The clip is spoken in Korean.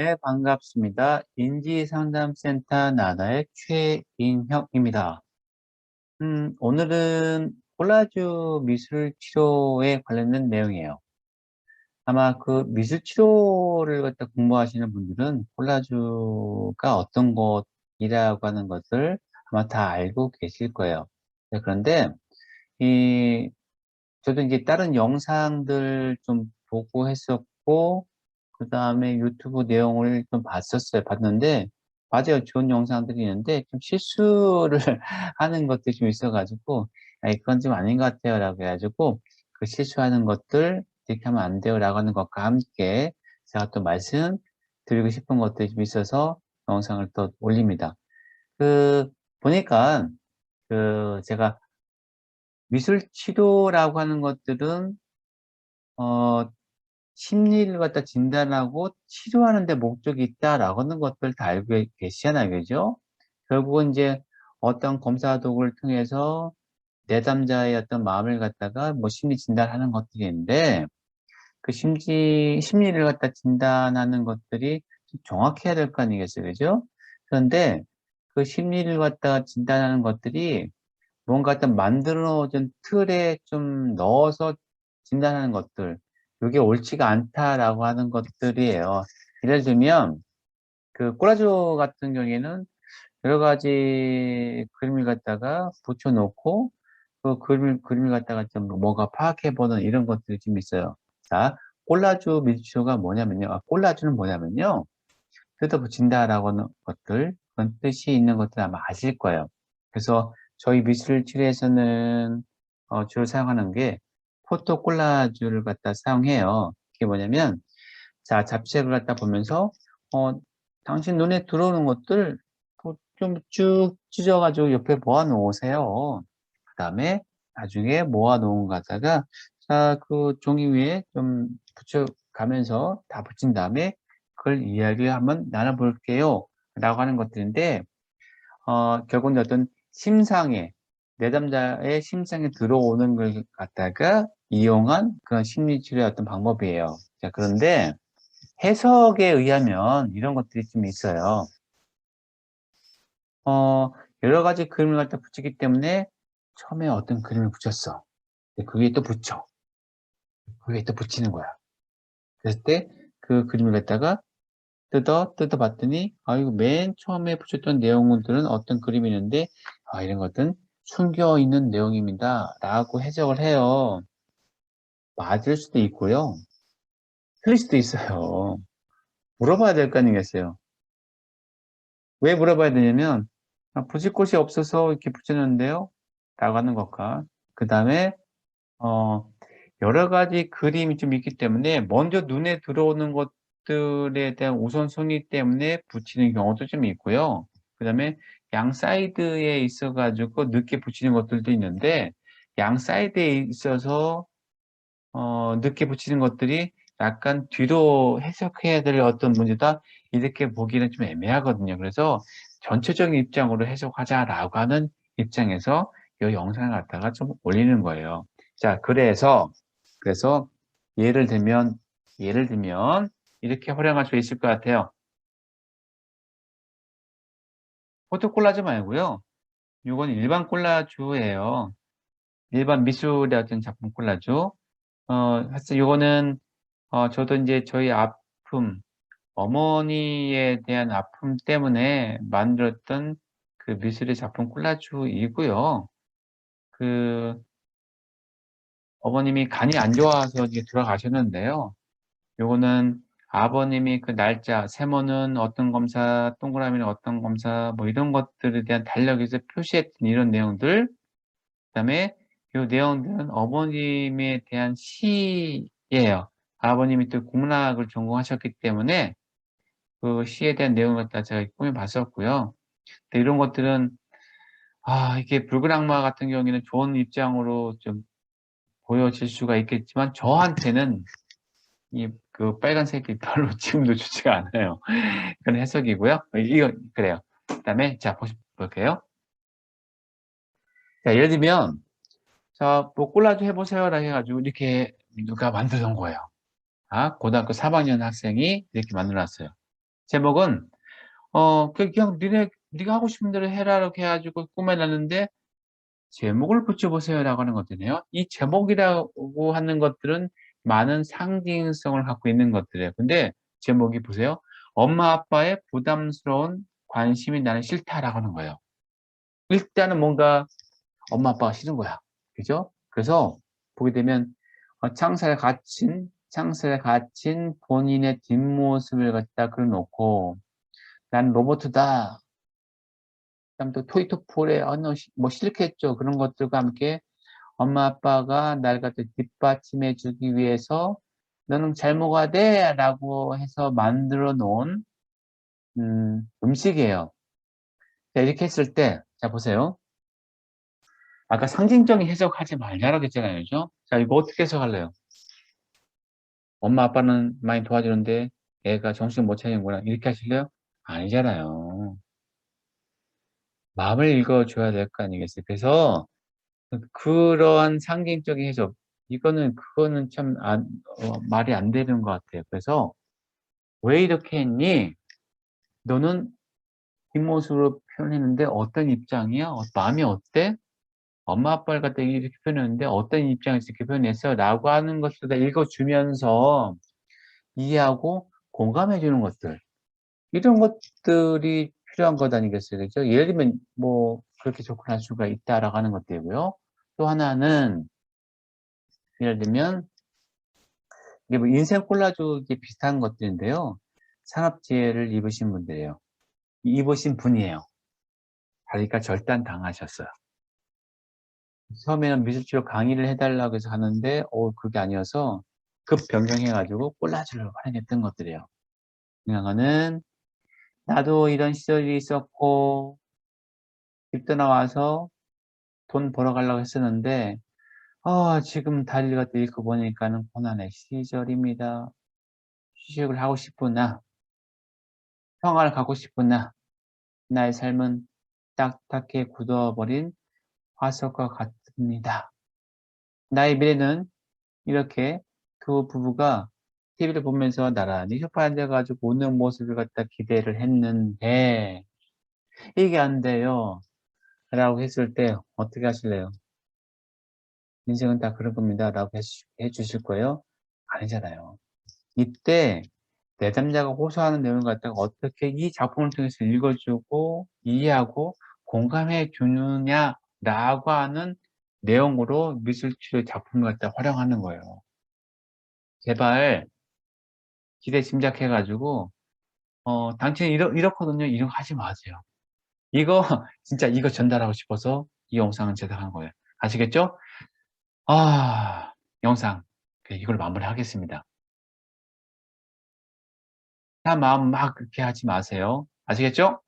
네, 반갑습니다. 인지상담센터 나다의 최인혁입니다. 음, 오늘은 콜라주 미술 치료에 관련된 내용이에요. 아마 그 미술 치료를 갖다 공부하시는 분들은 콜라주가 어떤 것이라고 하는 것을 아마 다 알고 계실 거예요. 네, 그런데 이 저도 이제 다른 영상들 좀 보고 했었고 그 다음에 유튜브 내용을 좀 봤었어요. 봤는데, 맞아요. 좋은 영상들이 있는데, 좀 실수를 하는 것들이 좀 있어가지고, 아, 그건 좀 아닌 것 같아요. 라고 해가지고, 그 실수하는 것들, 이렇게 하면 안 돼요. 라고 하는 것과 함께, 제가 또 말씀 드리고 싶은 것들이 좀 있어서 영상을 또 올립니다. 그, 보니까, 그, 제가 미술 치료라고 하는 것들은, 어, 심리를 갖다 진단하고 치료하는 데 목적이 있다라고 하는 것들 다 알고 계시잖아요. 그죠? 결국은 이제 어떤 검사 도구를 통해서 내담자의 어떤 마음을 갖다가 뭐 심리 진단하는 것들인데 그 심리, 심리를 갖다 진단하는 것들이 정확해야 될 거 아니겠어요. 그죠? 그런데 그 심리를 갖다가 진단하는 것들이 뭔가 어떤 만들어진 틀에 좀 넣어서 진단하는 것들 이게 옳지가 않다라고 하는 것들이에요. 예를 들면 그 꼬라조 같은 경우에는 여러 가지 그림을 갖다가 붙여놓고 그 그림을, 그림을 갖다가 좀 뭐가 파악해보는 이런 것들이 좀 있어요. 자, 콜라주 밀치료가 뭐냐면요. 아, 콜라주는 뭐냐면요. 뜯어 붙인다라고 하는 것들, 그런 뜻이 있는 것들 아마 아실 거예요. 그래서 저희 미술 치료에서는 어, 주로 사용하는 게 포토 콜라주를 갖다 사용해요. 그게 뭐냐면, 자, 잡지를 갖다 보면서, 어, 당신 눈에 들어오는 것들 좀 쭉 찢어가지고 옆에 모아 놓으세요. 그 다음에 나중에 모아 놓은 거 갖다가, 자, 그 종이 위에 좀 붙여가면서 다 붙인 다음에 그걸 이야기 한번 나눠볼게요. 라고 하는 것들인데, 어, 결국은 어떤 심상에, 내담자의 심상에 들어오는 걸 갖다가 이용한 그런 심리치료의 어떤 방법이에요. 자, 그런데 해석에 의하면 이런 것들이 좀 있어요. 어, 여러 가지 그림을 갖다 붙이기 때문에 처음에 어떤 그림을 붙였어. 그 위에 또 붙여. 그 위에 또 붙이는 거야. 그랬을 때 그 그림을 갖다가 뜯어, 뜯어 봤더니, 아, 이거 맨 처음에 붙였던 내용들은 어떤 그림이 있는데, 아, 이런 것들은 숨겨 있는 내용입니다. 라고 해석을 해요. 맞을 수도 있고요. 틀릴 수도 있어요. 물어봐야 될 거 아니겠어요. 왜 물어봐야 되냐면 아, 붙일 곳이 없어서 이렇게 붙였는데요. 라고 하는 것과 그 다음에 어, 여러 가지 그림이 좀 있기 때문에 먼저 눈에 들어오는 것들에 대한 우선순위 때문에 붙이는 경우도 좀 있고요. 그 다음에 양 사이드에 있어 가지고 늦게 붙이는 것들도 있는데 양 사이드에 있어서 어, 늦게 붙이는 것들이 약간 뒤로 해석해야 될 어떤 문제다 이렇게 보기는 좀 애매하거든요. 그래서 전체적인 입장으로 해석하자라고 하는 입장에서 이 영상을 갖다가 좀 올리는 거예요. 자, 그래서 그래서 예를 들면 예를 들면 이렇게 활용할 수 있을 것 같아요. 포토 콜라주 말고요. 이건 일반 콜라주예요. 일반 미술의 어떤 작품 콜라주. 어, 사실 요거는, 어, 저도 이제 저희 아픔, 어머니에 대한 아픔 때문에 만들었던 그 미술의 작품 콜라주이고요. 그, 어머님이 간이 안 좋아서 이제 돌아가셨는데요. 요거는 아버님이 그 날짜, 세모는 어떤 검사, 동그라미는 어떤 검사, 뭐 이런 것들에 대한 달력에서 표시했던 이런 내용들, 그 다음에 이 내용들은 어머님에 대한 시예요. 아버님이 또 국문학을 전공하셨기 때문에 그 시에 대한 내용을 갖다 제가 꾸며 봤었고요. 이런 것들은 아 이게 붉은 악마 같은 경우에는 좋은 입장으로 좀 보여질 수가 있겠지만 저한테는 이 그 빨간색이 별로 지금도 좋지가 않아요. 그런 해석이고요. 이거 그래요. 그다음에 자 보시 볼게요. 자 예를 들면 자, 뭐 콜라주 해보세요라 해가지고 이렇게 누가 만들어 거예요. 아, 고등학교 3학년 학생이 이렇게 만들어 놨어요. 제목은 어그 그냥 니네 네가 하고 싶은 대로 해라 이렇게 해 가지고 꾸며놨는데 제목을 붙여보세요 라고 하는 것들이네요. 이 제목이라고 하는 것들은 많은 상징성을 갖고 있는 것들이에요. 근데 제목이 보세요. 엄마 아빠의 부담스러운 관심이 나는 싫다라고 하는 거예요. 일단은 뭔가 엄마 아빠가 싫은 거야. 그죠? 그래서 보게 되면 어, 창살에 갇힌 창살에 갇힌 본인의 뒷모습을 갖다 그려놓고 난 로봇이다. 그다음 또 토이토폴에 어, 너 시- 뭐 싫겠죠. 그런 것들과 함께 엄마 아빠가 날 갖다 뒷받침해 주기 위해서 너는 잘 먹어야 돼 라고 해서 만들어 놓은 음, 음식이에요. 자, 이렇게 했을 때, 자, 보세요. 아까 상징적인 해석하지 말자라고 했잖아요. 그죠? 자, 이거 어떻게 해석할래요? 엄마, 아빠는 많이 도와주는데 애가 정신 못 차리는구나. 이렇게 하실래요? 아니잖아요. 마음을 읽어줘야 될 거 아니겠어요? 그래서 그러한 상징적인 해석, 이거는, 그거는 참 안, 어, 말이 안 되는 것 같아요. 그래서 왜 이렇게 했니? 너는 뒷모습으로 표현했는데 어떤 입장이야? 어, 마음이 어때? 엄마 아빠를 갖다 이렇게 표현했는데 어떤 입장에서 이렇게 표현했어? 라고 하는 것을 다 읽어주면서 이해하고 공감해 주는 것들 이런 것들이 필요한 것 아니겠어요? 그죠? 예를 들면 뭐 그렇게 접근할 수가 있다라고 하는 것들이고요. 또 하나는 예를 들면 이게 뭐 인생 콜라주에 비슷한 것들인데요. 산업재해를 입으신 분들이에요. 입으신 분이에요. 자기가 절단 당하셨어요. 처음에는 미술치료 강의를 해달라고 해서 하는데, 어, 그게 아니어서 급 변경해가지고 콜라주를 활용했던 것들이에요. 거는, 나도 이런 시절이 있었고, 집 떠나와서 돈 벌어가려고 했었는데, 아, 지금 다리를 갖다 잃고 보니까는 고난의 시절입니다. 휴식을 하고 싶구나. 평화를 갖고 싶구나. 나의 삶은 딱딱해 굳어버린 화석과 같 습니다. 나의 미래는 이렇게 두 부부가 TV를 보면서 나란히 소파에 앉아가지고 웃는 모습을 갖다 기대를 했는데 이게 안 돼요. 라고 했을 때 어떻게 하실래요? 인생은 다 그런 겁니다. 라고 해 주실 거예요? 아니잖아요. 이때 내담자가 호소하는 내용을 갖다가 어떻게 이 작품을 통해서 읽어주고 이해하고 공감해 주느냐 라고 하는 내용으로 미술치료 작품을 갖다 활용하는 거예요. 제발 기대 짐작해가지고 어 당신이 이러, 이렇거든요. 이런 거 하지 마세요. 이거 진짜 이거 전달하고 싶어서 이 영상을 제작한 거예요. 아시겠죠? 아 영상 이걸 마무리하겠습니다. 다 마음 막 그렇게 하지 마세요. 아시겠죠?